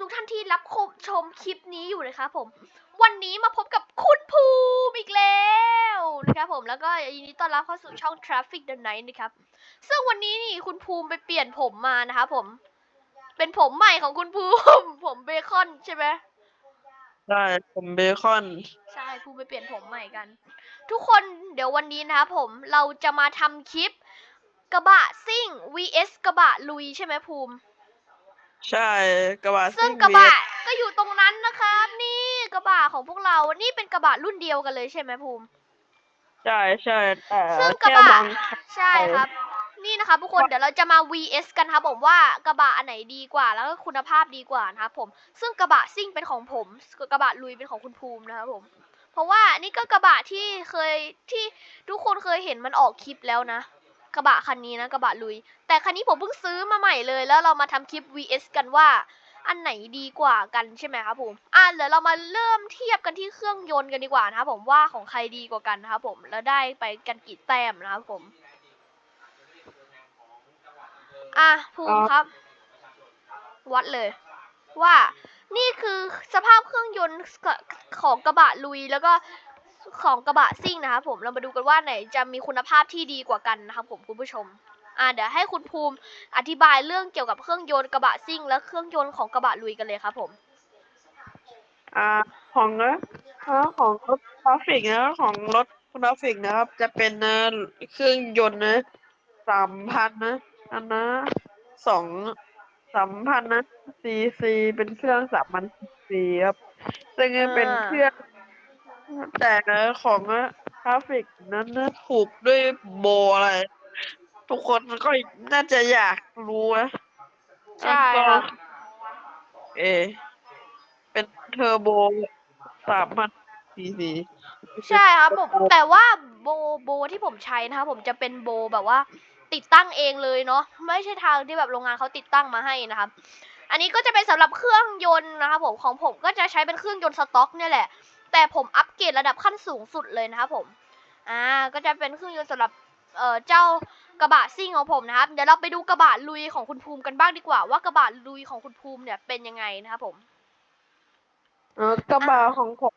ทุกท่านที่รับชมคลิปนี้อยู่นะครับผม วันนี้มาพบกับคุณภูมิอีกแล้วนะครับผมแล้วก็ยินดีต้อนรับเข้าสู่ช่อง Traffic the Night นะครับ ซึ่งวันนี้นี่คุณภูมิไปเปลี่ยนผมมานะครับผม เป็นผมใหม่ของคุณภูมิ ผมเบคอนใช่ไหมได้ผมเบคอน ใช่ภูมิไปเปลี่ยนผมใหม่กัน ทุกคนเดี๋ยววันนี้นะครับผมเราจะมาทำคลิป กระบะซิ่ง vs กระบะลุยใช่ไหมภูมิ ใช่กระบะซึ่งซิ่กระบะเวฟก็อยู่ตรงนั้นนะครับ นี่กระบะของพวกเรา นี่เป็นกระบะรุ่นเดียวกันเลยใช่ไหมภูมิ ใช่ใช่แต่ซึ่งกแค่ระบะบางใช่ครับ นี่นะคะทุกคนเดี๋ยวเราจะมา vs กันครับผมว่ากระบะอันไหนดีกว่าแล้วก็คุณภาพดีกว่านะครับผม ซึ่งกระบะซิ่งเป็นของผมกระบะลุยเป็นของคุณภูมินะครับผมเพราะว่านี่ก็กระบะที่เคยที่ทุกคนเคยเห็นมันออกคลิปแล้วนะ กระบะคันนี้นะกระบะลุย แต่คันนี้ผมเพิ่งซื้อมาใหม่เลย แล้วเรามาทำคลิป vs กันว่า อันไหนดีกว่ากันใช่ไหมครับผมอะเดี๋ยวเรามาเริ่มเทียบกันที่เครื่องยนต์กันดีกว่านะครับผมว่าของใครดีกว่ากันนะครับผมแล้วได้ไปกันกี่แต้มนะครับผมอะภูมิครับ วัดเลย ว่านี่คือสภาพเครื่องยนต์ของกระบะลุยแล้วก็ ของกระบะซิ่งนะครับผมเรามาดูกันว่าไหนจะมีคุณภาพที่ดีกว่ากันนะครับผมคุณผู้ชมอ่าเดี๋ยวให้คุณภูมิอธิบายเรื่องเกี่ยวกับเครื่องยนต์กระบะซิ่ง และเครื่องยนต์ของกระบะลุยกันเลยครับผมอ่าของนะของรถทราฟิกนะของรถทราฟิกนะครับ จะเป็นนะเครื่องยนต์นะสามพันนะอันนะสองสามพันนะซีซีเป็นเครื่องสามพันซีครับซึ่งเป็นเครื่อง แต่นะของทราฟิกนั้นนะถูกด้วยโบอะไร ทุกคนก็น่าจะอยากรู้นะใช่ครับเอ เป็นเทอร์โบสามพันซีซีใช่ครับผมแต่ว่าโบโบที่ผมใช้นะครับผมจะเป็นโบแบบว่า ติดตั้งเองเลยเนาะไม่ใช่ทางที่แบบโรงงานเขาติดตั้งมาให้นะครับอันนี้ก็จะเป็นสำหรับเครื่องยนต์นะครับผมของผมก็จะใช้เป็นเครื่องยนต์สต็อกเนี่ยแหละ แต่ผมอัปเกรดระดับขั้นสูงสุดเลยนะครับผม อ่า ก็จะเป็นเครื่องยนต์สำหรับเอ่อเจ้ากระบะซิ่งของผมนะครับ เดี๋ยวเราไปดูกระบะลุยของคุณภูมิกันบ้างดีกว่า ว่ากระบะลุยของคุณภูมิเนี่ยเป็นยังไงนะครับผมเออกระบะของผม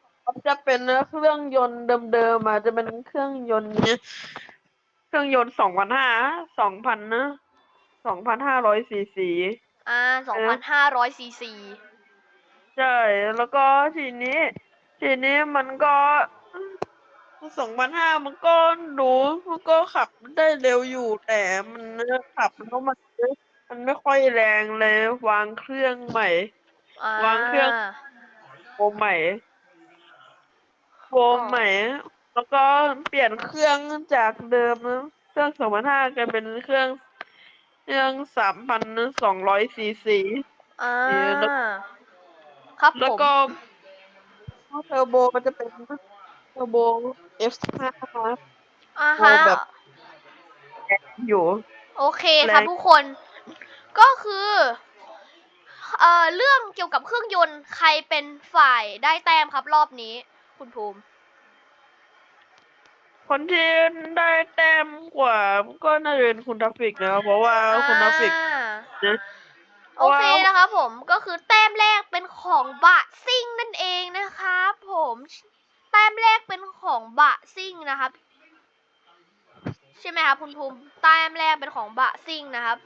จะเป็นเครื่องยนต์เดิมๆอะจะเป็นเครื่องยนต์เนี่ยเครื่องยนต์สองพันห้าสองพันนะสองพันห้าร้อยซีซีอ่า2,500ซีซีใช่แล้วก็ทีนี้ ทีนี้มันก็สองพันห้ามันก็ดูมันก็ขับได้เร็วอยู่แต่มันขับแล้วมันมันไม่ค่อยแรงเลย วางเครื่องใหม่อ่าวางเครื่องโปรใหม่โปรใหม่ แล้วก็เปลี่ยนเครื่องจากเดิมนะเครื่องสองพันห้ากลายเป็นเครื่องเครื่องสามพันสองร้อยซีซีอ่าเออแล้วครับแล้วผ มก็เทอร์โบมันจะเป็นเทอร์โบ F5 อ่าโบฮะ แบบอยู่ โอเคครับแรงทุกคน ก็คือ เอ่อ เรื่องเกี่ยวกับเครื่องยนต์ใครเป็นฝ่ายได้แต้มครับรอบนี้ คุณภูมิ คนที่ได้แต้มกว่าก็น่าจะเป็นคุณทัฟฟิกนะครับเพราะว่าคุณทัฟฟิกอ่านะ โอเคนะครับผมก็คือแต้มแรกเป็นของบะซิ่งนั่นเองนะครับผมแต้มแรกเป็นของบะซิ่งนะครับ ใช่ไหมครับคุณภูมิแต้มแรกเป็นของบะซิ่งนะครับ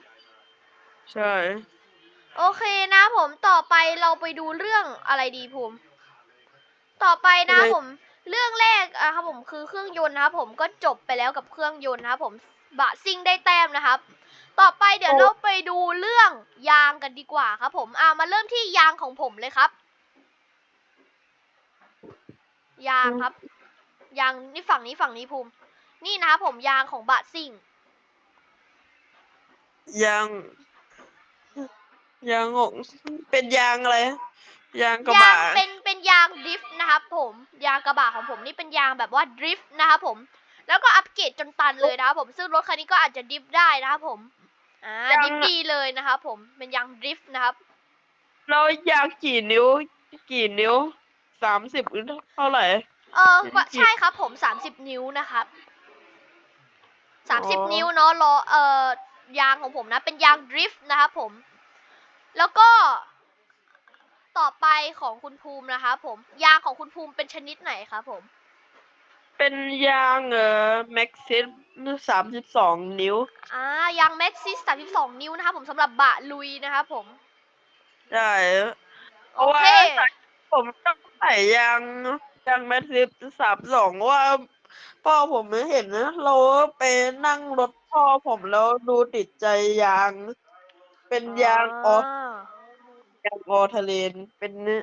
ใช่ โอเคนะผมต่อไปเราไปดูเรื่องอะไรดีภูมิ ต่อไปนะผม เรื่องแรกอะครับผมคือเครื่องยนต์นะครับผมก็จบไปแล้วกับเครื่องยนต์นะครับผม บะซิ่งได้แต้มนะครับ ต่อไปเดี๋ยวเราไปดูเรื่องยางกันดีกว่าครับ ผมอ่ามาเริ่มที่ยางของผมเลยครับ ยางครับ ยางนี่ฝั่งนี้ฝั่งนี้ภูมิ นี่นะครับผมยางของบะซิ่ง ยาง ยางของเป็นยางอะไร ยางกระยาบะงเป็นเป็นยางดริฟต์นะครับผม ยางกระบะของผมนี่เป็นยางแบบว่าดริฟต์นะครับผม แล้วก็อัปเกรดจนตันเลยนะครับผมซึ่งรถคันนี้ก็อาจจะดริฟต์ได้นะครับผม อ่าดริฟต์ดีเลยนะครับผมเป็นยางดริฟต์นะครับ เรายางกี่นิ้ว กี่นิ้วสามสิบหรือเท่าไหร่ เออว่าใช่ครับผมสามสิบนิ้วนะครับสามสิบอ๋อนิ้วเนาะล้อเอ่อยางของผมนะ เป็นยางดริฟต์นะครับผม แล้วก็ ต่อไปของคุณภูมินะคะผม ยางของคุณภูมิเป็นชนิดไหนครับผม เป็นยางเอ่อแม็กซิสสามสิบสองนิ้ว อ่ายางแม็กซิส32นิ้วนะครับผมสำหรับบะลุยนะครับผม ใช่เพโอราะว่าเคใส่ผมต้องใส่ยางยางแม็กซิสสามสองว่าพ่อผมเห็นนะเราไปนั่งรถพ่อผมแล้วดูติดใจยาง เป็นยางอออ่ายางออทะเลนเป็นเนื้อ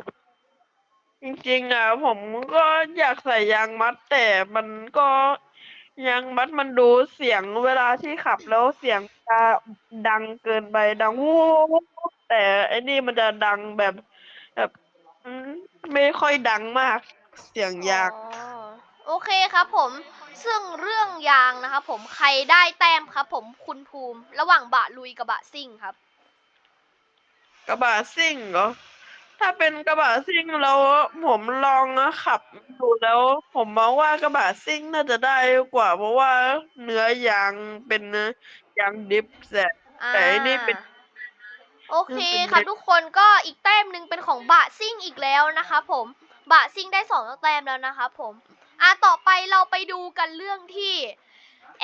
จริงๆอะผมก็อยากใส่ยางมัด แต่มันก็ยางมัดมันดูเสียงเวลาที่ขับแล้วเสียงจะดังเกินไปดังวู้แต่ไอ้นี่มันจะดังแบบแบบอืมไม่ค่อยดังมาก เสียงยางอ๋อโอเคครับผม ซึ่งเรื่องยางนะครับผมใครได้แต้มครับผมคุณภูมิ ระหว่างบะลุยกับบะซิ่งครับ กระบะซิ่งเหรอ ถ้าเป็นกระบะซิ่งแล้วผมลองขับดูแล้ว ผมมองว่ากระบะซิ่งน่าจะได้กว่า เพราะว่าเนื้อยางเป็นเนื้อยางดิฟแต่แต่อันนี้เป็นอ่าโอเคเป็นครับเด็กทุกคนก็อีกแต้มหนึ่งเป็นของบะซิ่งอีกแล้วนะคะผมบะซิ่งได้สองแต้มแล้วนะคะผมอะต่อไปเราไปดูกันเรื่องที่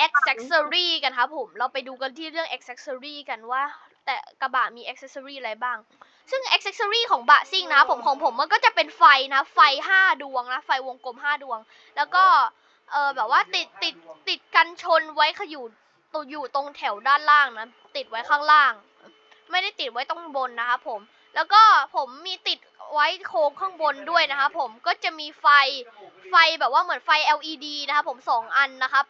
accessory กันครับผม เราไปดูกันที่เรื่อง accessory กันว่า แต่กระบะมี accessory อะไรบ้าง ซึ่ง accessory ของบะซิ่งนะผมของผมมันก็จะเป็นไฟนะ ไฟ5ดวงนะ ไฟวงกลม5ดวง แล้วก็เออแบบว่าติดติดติดกันชนไว้ขอยู่ตัวอยู่ตรงแถวด้านล่างนะ ติดไว้ข้างล่าง ไม่ได้ติดไว้ตรงบนนะครับผม แล้วก็ผมมีติดไว้โค้งข้างบนด้วยนะครับผมก็จะมีไฟไฟแบบว่าเหมือนไฟ LED นะครับผมสองอันนะครับ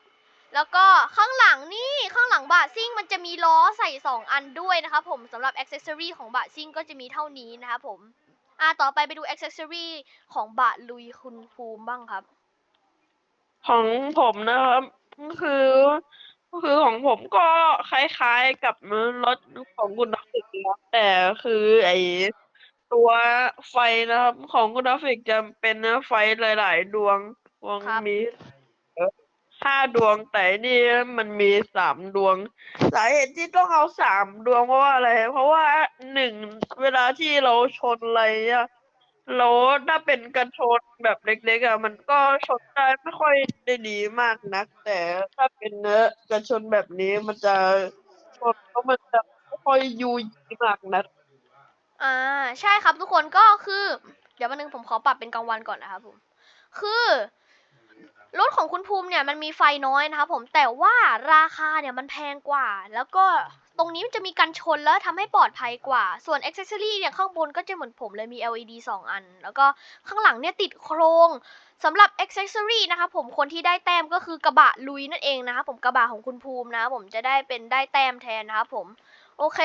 แล้วก็ข้างหลังนี่ข้างหลังบะซิ่งมันจะมีล้อใส่ 2 อันด้วยนะครับผมสำหรับอ c เซ s ซอรีของบะซิ่งก็จะมีเท่านี้นะครับผมอ่าต่อไปไปดูอ c เซ s ซอรีของบะลุยคุณภูมิบ้างครับ ของผมนะครับก็คือก็คือของผมก็คล้ายๆกับรถของคุณดัฟฟิกนะแต่คือไอตัวไฟนะครับ ของคุณดัฟฟิกจะเป็นไฟหลาย ๆ ดวงดวงครับมีเอ่อ ห้าดวงแต่นี่มันมีสามดวงสาเหตุที่ต้องเอาสามดวงเพราะว่าอะไร เพราะว่าหนึ่งเวลาที่เราชนอะไรอะแล้วถ้าเป็นกันชนแบบเล็กๆอะมันก็ชนได้ไม่ค่อยได้ดีมากนัก แต่ถ้าเป็นเนื้อกันชนแบบนี้มันจะชนแล้วมันจะไม่ค่อยยูยีมากนักอ่าใช่ครับทุกคนก็คือ เดี๋ยววันนึงผมขอปรับเป็นกลางวันก่อนนะครับผม คือ รถของคุณภูมิเนี่ยมันมีไฟน้อยนะครับผมแต่ว่าราคาเนี่ยมันแพงกว่า แล้วก็ตรงนี้มันจะมีกันชนแล้วทำให้ปลอดภัยกว่า ส่วน accessory เนี่ยข้างบนก็จะเหมือนผมเลยมี LED 2 อัน แล้วก็ข้างหลังเนี่ยติดโครงสำหรับ accessory นะครับผมคนที่ได้แต้มก็คือกระบะลุยนั่นเองนะครับผมกระบะของคุณภูมินะผมจะได้เป็นได้แต้มแทนนะครับผม โอเค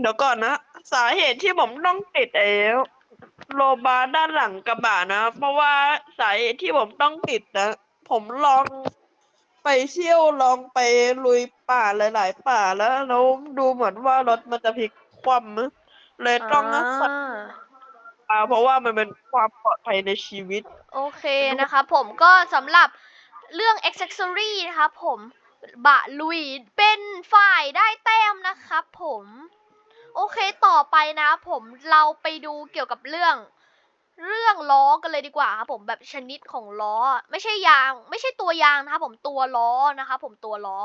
เดี๋ยวก่อนนะ สาเหตุที่ผมต้องติดไอ้ โลบาร์ด้านหลังกระบะนะ เพราะว่าสาเหตุที่ผมต้องติดนะ ผมลองไปเที่ยวลองไปลุยป่าหลาย ๆ ป่าแล้วแล้วดูเหมือนว่ารถมันจะพลิกคว่ำนะเลยต้องใส่อ่ามาเพราะว่ามันเป็นความปลอดภัยในชีวิต โอเคนะครับผมก็สำหรับเรื่อง accessory นะครับผมบะลุยเป็นฝ่ายได้แต้มนะครับผม โอเคต่อไปนะครับผมเราไปดูเกี่ยวกับเรื่อง เรื่องล้อกันเลยดีกว่าครับผมแบบชนิดของล้อ ไม่ใช่ยาง ไม่ใช่ตัวยางนะครับผมตัวล้อนะครับผมตัวล้อ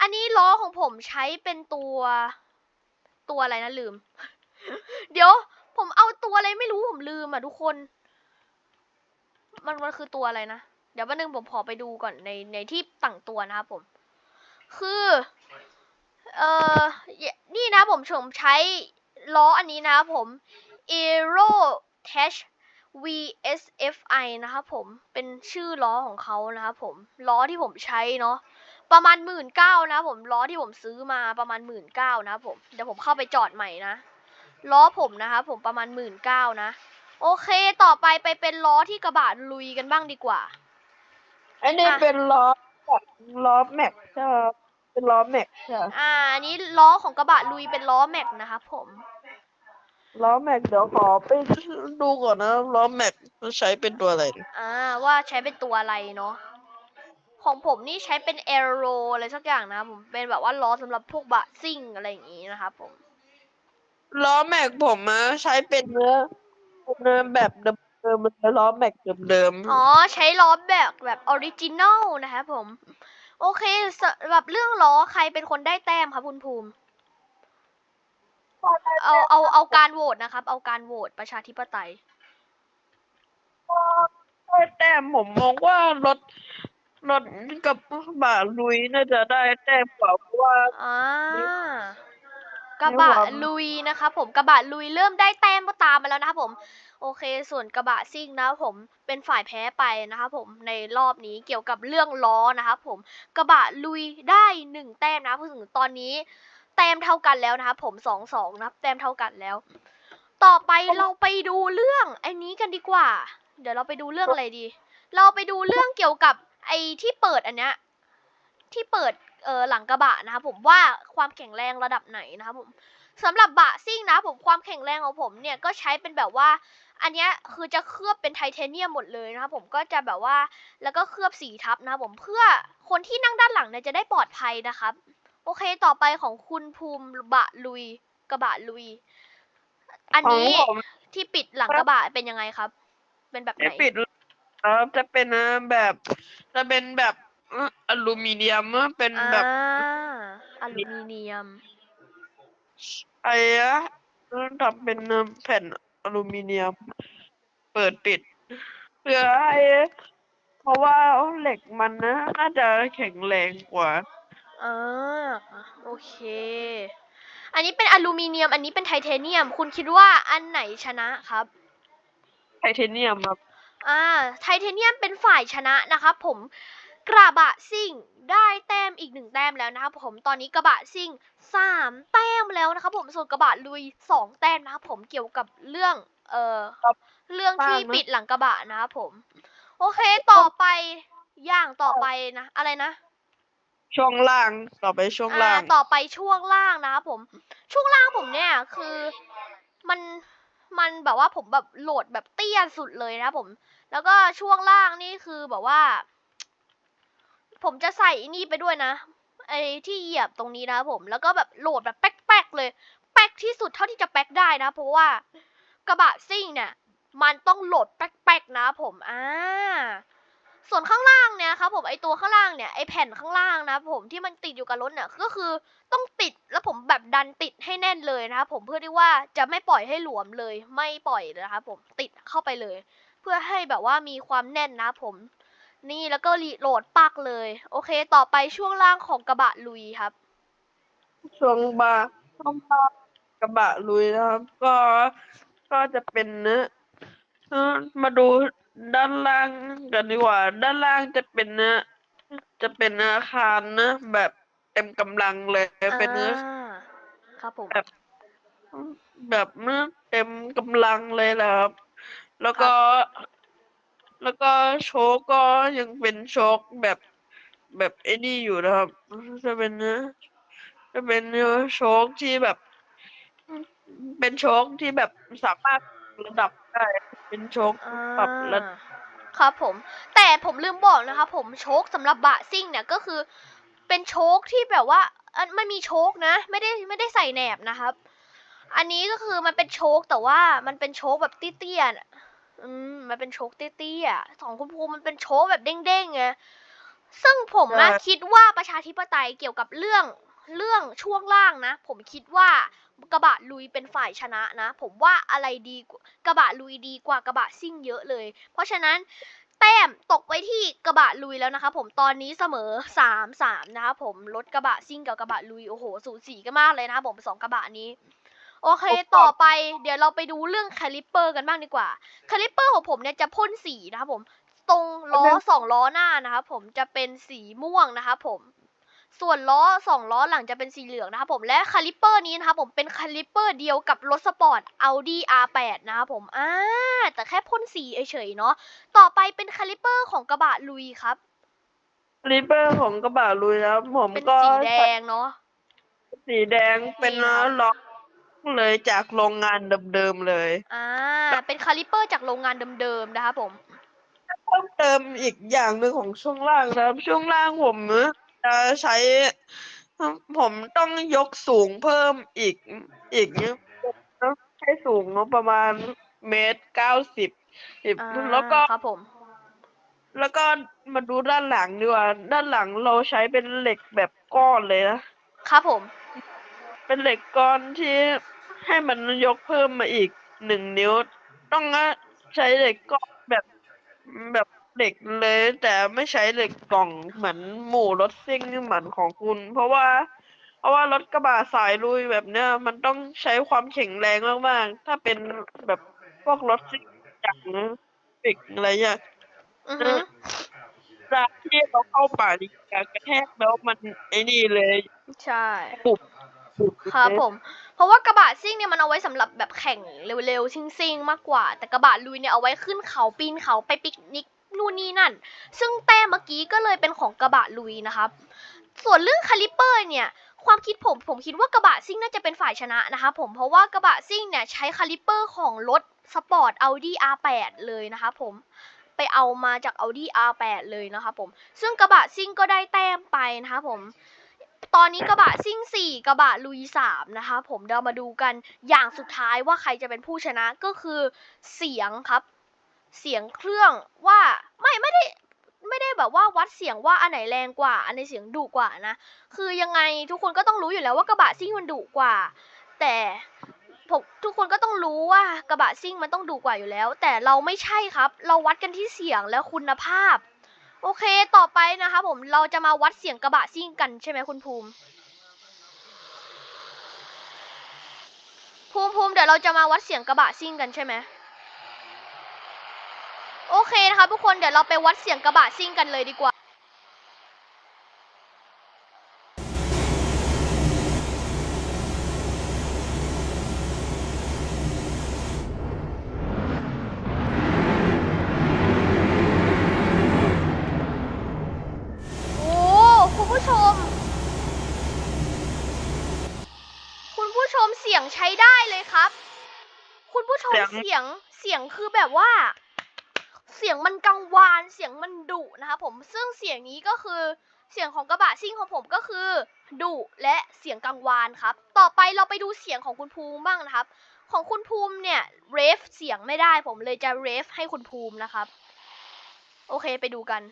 อันนี้ล้อของผมใช้เป็นตัว ตัวอะไรนะลืม เดี๋ยว ผมเอาตัวอะไรไม่รู้ผมลืมอะทุกคน มันมันคือตัวอะไรนะเดี๋ยววันนึงผมขอไปดูก่อนในในที่ต่างตัวนะครับผม คือ เอ่อนี่นะผมผมใช้ล้ออันนี้นะครับผม Aero Tech VSFI นะครับผมเป็นชื่อล้อของเขานะครับผมล้อที่ผมใช้เนาะประมาณหมื่นเก้านะผมล้อที่ผมซื้อมาประมาณหมื่นเก้านะครับผมเดี๋ยวผมเข้าไปจอดใหม่นะล้อผมนะครับผมประมาณหมื่นเก้านะ โอเคต่อไปไปเป็นล้อที่กระบะลุยกันบ้างดีกว่าอันนี้อะเป็นล้อแบบล้อแม็กใช่ไหมครับ เป็นล้อแม็กใช่ไหมอ่าอันนี้ล้อของกระบะลุยเป็นล้อแม็กนะครับผมล้อแม็กเดี๋ยวขอไปดูก่อนนะล้อแม็กใช้เป็นตัวอะไรอ่าว่าใช้เป็นตัวอะไรเนาะของผมนี่ใช้เป็นเอโรอะไรสักอย่างนะครับผมเป็นแบบว่าล้อสำหรับพวกบะซิ่งอะไรอย่างงี้นะครับผมล้อแม็กผมอะใช้เป็นเนื้อเป็นเนื้อแบบเดิมๆเลยล้อแม็กเดิมๆอ๋อใช้ล้อแบบแบบออริจินอลนะครับผม โอเคสำหรับเรื่องล้อใครเป็นคนได้แต้มครับคุณภูมิ เอาเอาเอาการโหวตนะครับ เอาการโหวตประชาธิปไตยได้แต้มผมมองว่ารถรถกับบาลุยน่าจะได้แต้มกว่าเพราะว่า อ่ากระบะไม่หวังลุยนะครับผมกระบะลุยเริ่มได้แต้มก็ตามมาแล้วนะครับผม โอเค ส่วนกระบะซิ่งนะผมเป็นฝ่ายแพ้ไปนะครับผมในรอบนี้เกี่ยวกับเรื่องล้อนะครับผมกระบะลุยได้หนึ่งแต้มนะครับถึงตอนนี้ แต้มเท่ากันแล้วนะครับผมสองสองนะแต้มเท่ากันแล้ว ต่อไปเราไปดูเรื่องไอ้นี้กันดีกว่า เดี๋ยวเราไปดูเรื่องอะไรดี เราไปดูเรื่องเกี่ยวกับไอ้ที่เปิดอันเนี้ยที่เปิด เออหลังกระบะนะครับผมว่าความแข็งแรงระดับไหนนะครับผมสำหรับบะซิ่งนะผมความแข็งแรงของผมเนี่ยก็ใช้เป็นแบบว่า อันเนี้ยคือจะเคลือบเป็นไทเทเนียมหมดเลยนะครับผมก็จะแบบว่าแล้วก็เคลือบสีทับนะครับผมเพื่อคนที่นั่งด้านหลังเนี่ยจะได้ปลอดภัยนะครับ โอเคต่อไปของคุณภูมิบะลุยกระบะลุย อันของนี้ผมที่ปิดหลังกระบะเป็นยังไงครับ เป็นแบบไหไม่นปิดครับจะเป็นแบบจะเป็นแบบ อลูมิเนียมเป็นอ่าแบบอลูมิเนียม ไอ้อะทำเป็นแผ่นอลูมิเนียม เปิดปิดเพื่อให้เพราะว่าเหล็กมันนะน่าจะแข็งแรงกว่าอ่าโอเค อันนี้เป็นอลูมิเนียม อันนี้เป็นไทเทเนียม คุณคิดว่าอันไหนชนะครับ ไทเทเนียมครับ อ่า ไทเทเนียมเป็นฝ่ายชนะนะครับผม กระบะซิ่งได้แต้มอีกหนึ่งแต้มแล้วนะครับผมตอนนี้กระบะซิ่งสามแต้มแล้วนะครับผมส่วนกระบะลุยสองแต้มนะครับผมเกี่ยวกับเรื่องเอ่อเรื่องที่ปิดหลังกระบะนะครับผม โอเคต่อไปอย่างต่อไปนะอะไรนะช่วงล่างต่อไปช่วงล่างอ่ต่อไปช่วงล่างนะครับผม ช่วงล่างผมเนี่ยคือมันมันแบบว่าผมแบบโหลดแบบเตี้ยสุดเลยนะครับผม แล้วก็ช่วงล่างนี่คือแบบว่า ผมจะใส่นี่ไปด้วยนะ ไอ้ที่เหยียบตรงนี้นะผม แล้วก็แบบโหลดแบบแป๊กๆเลย แป๊กที่สุดเท่าที่จะแป๊กได้นะ เพราะว่ากระบะซิ่งเนี่ย มันต้องโหลดแป๊กๆนะผม อ่า ส่วนข้างล่างเนี่ยครับผมไอตัวข้างล่างเนี่ยไอแผ่นข้างล่างนะผมที่มันติดอยู่กับรถเนี่ยก็คือต้องติดแล้วผมแบบดันติดให้แน่นเลยนะครับผมเพื่อที่ว่าจะไม่ปล่อยให้หลวมเลย ไม่ปล่อยนะครับผมติดเข้าไปเลย เพื่อให้แบบว่ามีความแน่นนะผม นี่แล้วก็รีโหลดปักเลย โอเค ต่อไปช่วงล่างของกระบะลุยครับ ช่วงบาช่วงบากระบะลุยนะครับ ก็ก็จะเป็นเนื้อเอ่อมาดูด้านล่างกันดีกว่า ด้านล่างจะเป็นเนื้อจะเป็นอาคารนะแบบเต็มกำลังเลยเป็นเนื้ออ่าครับผมแบบแบบเนื้อเต็มกำลังเลยแหละครับ แล้วก็ แล้วก็โชคก็ยังเป็นโชคแบบแบบไอ้นี่อยู่นะครับ จะเป็นเนื้อจะเป็นเนื้อโชคที่แบบ เป็นโชคที่แบบสามารถระดับได้เป็นโชคอ่าปรับระครับผม แต่ผมลืมบอกนะครับผมโชคสำหรับบะซิ่งเนี่ยก็คือ เป็นโชคที่แบบว่าอันมีโชคนะ ไม่ได้ไม่ได้ใส่แหนบนะครับ อันนี้ก็คือมันเป็นโชคแต่ว่ามันเป็นโชคแบบเตี้ยๆ อืมมันเป็นโชคเตี้ยๆของคุณภูมิมันเป็นโชคแบบเด้งๆไงซึ่งผมนะใช่คิดว่าประชาธิปไตยเกี่ยวกับเรื่องเรื่องช่วงล่างนะ ผมคิดว่ากระบะลุยเป็นฝ่ายชนะนะ ผมว่าอะไรดีกว่ากระบะลุยดีกว่ากระบะซิ่งเยอะเลย เพราะฉะนั้นแต้มตกไปที่กระบะลุยแล้วนะคะผมตอนนี้เสมอสามสามนะคะผมรถกระบะซิ่งกับกระบะลุยโอ้โหสูสีกันมากเลยนะคะผมสองกระบะนี้ โอเค ต่อไปเดี๋ยวเราไปดูเรื่องคาลิปเปอร์กันบ้างดีกว่า คาลิปเปอร์ของผมเนี่ยจะพ่นสีนะครับผม ตรงล้อสองล้อหน้านะครับผมจะเป็นสีม่วงนะครับผม ส่วนล้อสองล้อหลังจะเป็นสีเหลืองนะครับผม และคาลิปเปอร์นี้นะครับผมเป็นคาลิปเปอร์เดียวกับรถสปอร์ต Audi R8 นะครับผม อ่า แต่แค่พ่นสีเฉยๆเนาะ ต่อไปเป็นคาลิปเปอร์ของกระบะลุยครับริปเปอร์ของกระบะลุยนะครับผมเป็นก็สีแดงเนาะ สีแดงเป็นนี่ครับล็อก เลยจากโรงงานเดิมๆเลยอ่า เป็นคาลิเปอร์จากโรงงานเดิมๆนะครับผม เพิ่มเติมอีกอย่างหนึ่งของช่วงล่างนะครับช่วงล่างผมจะใช้ ผมต้องยกสูงเพิ่มอีกอีกให้สูงประมาณเมตรเก้าสิบแล้วก็ครับผม แล้วก็มาดูด้านหลังดีกว่าด้านหลังเราใช้เป็นเหล็กแบบก้อนเลยนะครับผม เป็นเหล็กก้อนที่ ให้มันยกเพิ่มมาอีกหนึ่งนิ้ว ต้องใช้เหล็กก้อนแบบแบบเหล็กเลย แต่ไม่ใช้เหล็กกล่องเหมือนหมู่รถซิ่งเหมือนของคุณ เพราะว่า เพราะว่ารถกระบะสายลุยแบบเนี้ยมันต้องใช้ความแข็งแรงมากๆถ้าเป็นแบบพวกรถซิ่งอย่างปิกอะไรเงี้ยอือฮึเวลาที่เราเข้าป่าดิกากระแทกแล้วมันไอ้นี่เลย ใช่ ปุบปุบ ครับผม เพราะว่ากระบะซิ่งเนี่ยมันเอาไว้สำหรับแบบแข่งเร็วๆซิ่งๆมากกว่า แต่กระบะลุยเนี่ยเอาไว้ขึ้นเขาปีนเขาไปปิกนิกนู่นนี่นั่น ซึ่งแต้มเมื่อกี้ก็เลยเป็นของกระบะลุยนะครับ ส่วนเรื่องคาลิเปอร์เนี่ยความคิดผมผมคิดว่ากระบะซิ่งน่าจะเป็นฝ่ายชนะนะคะผมเพราะว่ากระบะซิ่งเนี่ยใช้คาลิเปอร์ของรถสปอร์ต Audi R8 เลยนะคะผมไปเอามาจาก Audi R8 เลยนะคะผม ซึ่งกระบะซิ่งก็ได้แต้มไปนะคะผม ตอนนี้กระบะซิ่ง4กระบะลุย3นะคะผมเรามาดูกันอย่างสุดท้ายว่าใครจะเป็นผู้ชนะก็คือเสียงครับ เสียงเครื่องว่าไม่ไม่ได้ไม่ได้แบบว่าวัดเสียงว่าอันไหนแรงกว่า อันไหนเสียงดุกว่านะ คือยังไงทุกคนก็ต้องรู้อยู่แล้วว่ากระบะซิ่งมันดุกว่า แต่ผมทุกคนก็ต้องรู้ว่ากระบะซิ่งมันต้องดุกว่าอยู่แล้ว แต่เราไม่ใช่ครับ เราวัดกันที่เสียงและคุณภาพ โอเคต่อไปนะคะผมเราจะมาวัดเสียงกระบะซิ่งกันใช่ไหมคุณภูมิ ภูมิภูมิเดี๋ยวเราจะมาวัดเสียงกระบะซิ่งกันใช่ไหมโอเคนะคะทุกคนเดี๋ยวเราไปวัดเสียงกระบะซิ่งกันเลยดีกว่า โอ้ คุณผู้ชม คุณผู้ชม เสียงใช้ได้เลยครับ คุณผู้ชมเสียงเสียงเสียงคือแบบว่า เสียงมันกังวานเสียงมันดุนะคะผมซึ่งเสียงนี้ก็คือเสียงของกระบะซิ่งของผมก็คือดุและเสียงกังวานครับ ต่อไปเราไปดูเสียงของคุณภูมิบ้างนะครับ ของคุณภูมิเนี่ยเรฟเสียงไม่ได้ผมเลยจะเรฟให้คุณภูมินะครับ โอเคไปดูกัน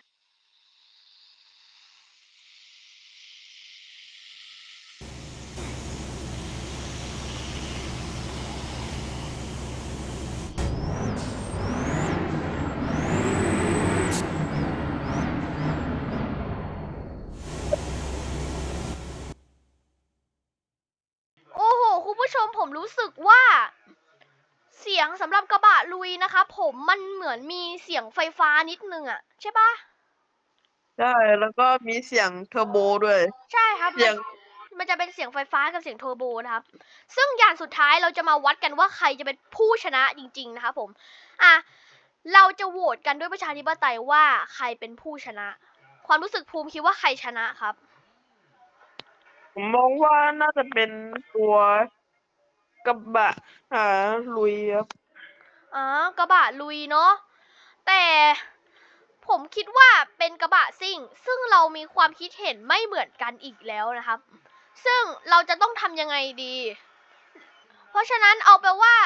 โอ้โห คุณผู้ ชมผมรู้สึกว่า เสียงสำหรับกระบะลุยนะคะ ผมมันเหมือนมีเสียงไฟฟ้านิดนึงอะใช่ปะใช่แล้วก็มีเสียงเทอร์โบด้วย ใช่ครับ เสียงมันมันจะเป็นเสียงไฟฟ้ากับเสียงเทอร์โบนะครับ ซึ่งอย่างสุดท้ายเราจะมาวัดกันว่าใครจะเป็นผู้ชนะจริง ๆ นะคะผม อะ เราจะโหวตกันด้วยประชาธิปไตยว่าใครเป็นผู้ชนะ ความรู้สึกภูมิคิดว่าใครชนะครับ ผมมองว่าน่าจะเป็นตัว กระบะอ่าลุยครับอ๋อกระบะลุยเนาะแต่ผมคิดว่าเป็นกระบะซิ่ง ซึ่งเรามีความคิดเห็นไม่เหมือนกันอีกแล้วนะครับ ซึ่งเราจะต้องทำยังไงดี เพราะฉะนั้นเอาไปนว่า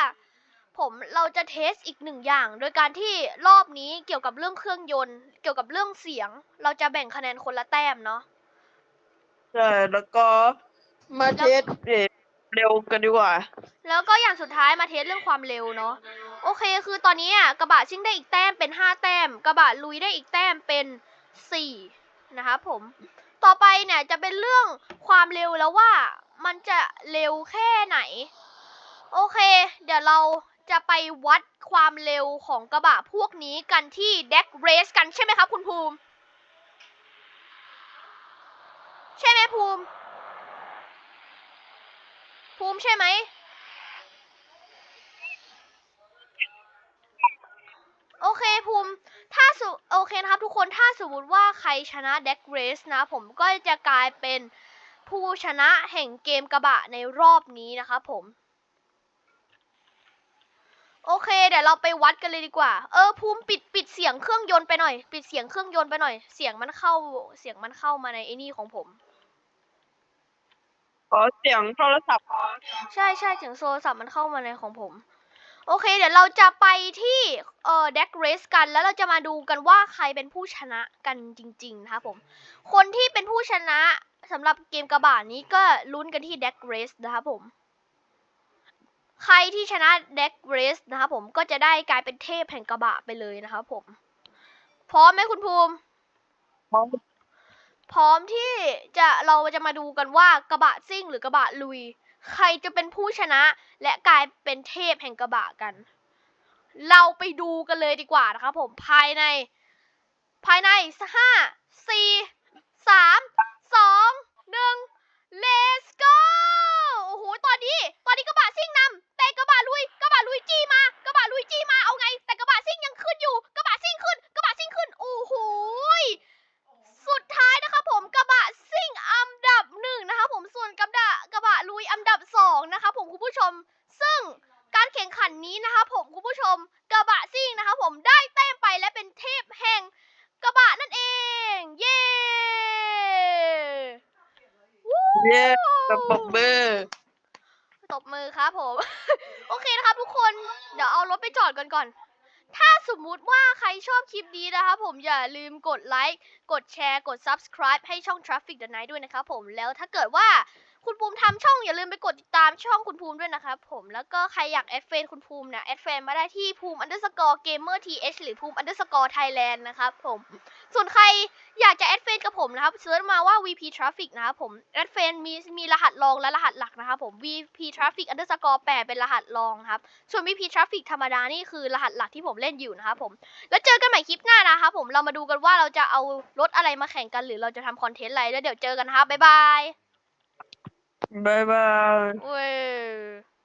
ผมเราจะเทสอีกหนึ่งอย่าง โดยการที่รอบนี้เกี่ยวกับเรื่องเครื่องยนต์ เกี่ยวกับเรื่องเสียง เราจะแบ่งคะแนนคนละแต้มเนาะใช่แล้วก็มาเทสเรท เร็วกันดีกว่า แล้วก็อย่างสุดท้ายมาเทสเรื่องความเร็วเนาะโอเค คือตอนนี้อะกระบะชิ่งได้อีกแต้มเป็นห้าแต้ม กระบะลุยได้อีกแต้มเป็นสี่นะครับผม ต่อไปเนี่ยจะเป็นเรื่องความเร็วแล้วว่ามันจะเร็วแค่ไหน โอเค เดี๋ยวเราจะไปวัดความเร็วของกระบะพวกนี้กันที่เด็กเรสกันใช่ไหมครับคุณภูมิ ใช่ไหมภูมิ ภูมิใช่ไหม โอเคภูมิ ถ้าสุโอเคนะครับทุกคนถ้าสมมติว่าใครชนะเด็กเรสนะ ผมก็จะกลายเป็นผู้ชนะแห่งเกมกระบะในรอบนี้นะครับผม โอเคเดี๋ยวเราไปวัดกันเลยดีกว่า เออภูมิปิดปิดเสียงเครื่องยนต์ไปหน่อย ปิดเสียงเครื่องยนต์ไปหน่อย เสียงมันเข้าเสียงมันเข้ามาในไอ้นี่ของผม ขอเสียงโทรศัพท์ใช่ใช่ถึงโทรศัพท์มันเข้ามาในของผม โอเค เดี๋ยวเราจะไปที่เอ่อเด็กเรสกันแล้วเราจะมาดูกันว่าใครเป็นผู้ชนะกันจริงๆนะครับผม คนที่เป็นผู้ชนะสำหรับเกมกระบาดนี้ก็ลุ้นกันที่เด็กเรสนะครับผม ใครที่ชนะเด็กเรสนะครับผมก็จะได้กลายเป็นเทพแห่งกระบะไปเลยนะครับผม พร้อมไหมคุณภูมิพร้อม พร้อมที่จะเราจะมาดูกันว่ากระบะซิ่งหรือกระบะลุย ใครจะเป็นผู้ชนะ และกลายเป็นเทพแห่งกระบะกัน เราไปดูกันเลยดีกว่านะครับผมภายใน ภายในห้าสี่สามสองหนึ่ง let's go โอ้โหตอนนี้ตอนนี้กระบะซิ่งนำแต่กระบะลุยกระบะลุยจี้มากระบะลุยจี้มาเอาไง แต่กระบะซิ่งยังขึ้นอยู่ กระบะซิ่งขึ้น กระบะซิ่งขึ้นโอ้โหย สุดท้ายนะครับผมกระบะซิ่งอันดับหนึ่งนะครับผมส่วนกระบะกระบะลุยอันดับสองนะครับผมคุณผู้ชม ซึ่งการแข่งขันนี้นะครับผมคุณผู้ชมกระบะซิ่งนะครับผมได้แต้มไปและเป็นเทพแห่งกระบะนั่นเอง เย้วู้ เย้ตบปรบมือ ตบมือครับผม โอเคนะครับทุกคน เดี๋ยวเอารถไปจอดกันก่อน ถ้าส มมุติว่าใครชอบคลิปนี้นะครับผมอย่าลืมกดไลค์ กดแชร์ กด subscribe ให้ช่อง Traffic the Night ด้วยนะครับผมแล้วถ้าเกิดว่า คุณภูมิทำช่องอย่าลืมไปกดติดตามช่องคุณภูมิด้วยนะครับผมแล้วก็ใครอยากแอดเฟนคุณภูมิเนี่ยแอดเฟนมาได้ที่ภูมิ underscore gamer th หรือภูมิ underscore thailand นะครับผมส่วนใครอยากจะแอดเฟนกับผมนะครับเซิร์ชมาว่า VP Traffic นะครับผมแอดเฟนมีมีรหัสรองและรหัสหลักนะครับผม VP Traffic underscore แปดเป็นรหัสรองครับส่วน VP Traffic ธรรมดานี่คือรหัสหลักที่ผมเล่นอยู่นะครับผมแล้วเจอกันใหม่คลิปหน้านะครับผมเรามาดูกันว่าเราจะเอารถอะไรมาแข่งกัน หรือเราจะทำคอนเทนต์อะไรแล้วเดี๋ยวเจอกันนะครับบ๊ายบาย Bay bay. Uy.